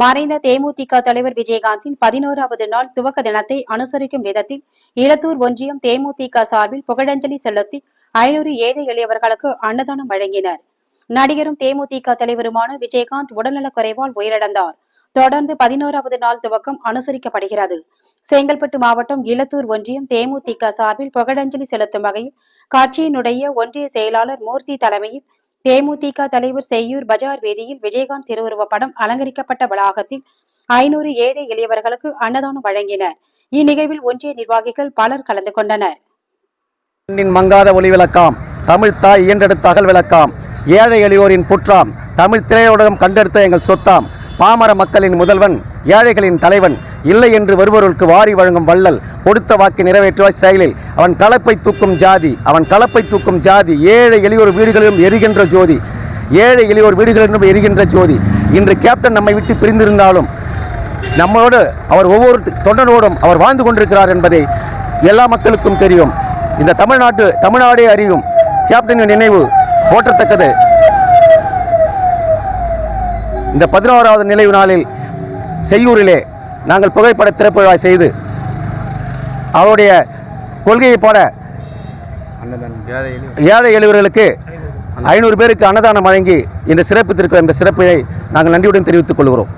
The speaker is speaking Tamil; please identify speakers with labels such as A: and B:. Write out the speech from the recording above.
A: மறைந்த தேமுதிக தலைவர் விஜயகாந்தின் பதினோராவது நாள் துவக்க தினத்தை அனுசரிக்கும் விதத்தில் இலத்தூர் ஒன்றியம் தேமுதிக சார்பில் புகழஞ்சலி செலுத்தி ஐநூறு ஏழை எளியவர்களுக்கு அன்னதானம் வழங்கினர். நடிகரும் தேமுதிக தலைவருமான விஜயகாந்த் உடல்நலக் குறைவால் உயிரிழந்தார். தொடர்ந்து பதினோராவது நாள் துவக்கம் அனுசரிக்கப்படுகிறது. செங்கல்பட்டு மாவட்டம் இலத்தூர் ஒன்றியம் தேமுதிக சார்பில் புகழஞ்சலி செலுத்தும் வகையில் கட்சியினுடைய ஒன்றிய செயலாளர் மூர்த்தி தலைமையில் தேமுதிக தலைவர் செய்யூர் பஜார் வீதியில் விஜயகாந்த் திருவுருவ படம் அலங்கரிக்கப்பட்ட வளாகத்தில் ஐநூறு ஏழை எளியவர்களுக்கு அன்னதானம் வழங்கினர். இந்நிகழ்வில் ஒன்றிய நிர்வாகிகள் பலர் கலந்து கொண்டனர்.
B: மங்காத ஒளி விளக்காம் தமிழ் தாய் இயன்றெடுத்த அகல் விளக்காம் ஏழை எளியோரின் புற்றாம் தமிழ் திரையுலகம் கண்டெடுத்த எங்கள் சொத்தாம். பாமர மக்களின் முதல்வன் ஏழைகளின் தலைவன் இல்லை என்று வருபவர்களுக்கு வாரி வழங்கும் வள்ளல் கொடுத்த வாக்கு நிறைவேற்றுவாய் செயலில். அவன் கலப்பை தூக்கும் ஜாதி அவன் கலப்பை தூக்கும் ஜாதி ஏழை எளியோர் வீடுகளிலும் எரிகின்ற ஜோதி ஏழை எளியோர் வீடுகளிலும் எரிகின்ற ஜோதி. இன்று கேப்டன் நம்மை விட்டு பிரிந்திருந்தாலும் நம்மளோடு அவர் ஒவ்வொரு தொண்டனோடும் அவர் வாழ்ந்து கொண்டிருக்கிறார் என்பதை எல்லா மக்களுக்கும் தெரியும். இந்த தமிழ்நாட்டு தமிழ்நாடே அறியும். கேப்டனின் நினைவு போற்றத்தக்கது. இந்த பதினோராவது நினைவு நாளில் செய்யூரிலே நாங்கள் புகைப்பட திறப்பு செய்து அவருடைய கொள்கையை போல ஏழை எளியவர்களுக்கு ஐநூறு பேருக்கு அன்னதானம் வழங்கி இந்த சிறப்பித்திருக்கிற இந்த சிறப்பை நாங்கள் நன்றியுடன் தெரிவித்துக் கொள்கிறோம்.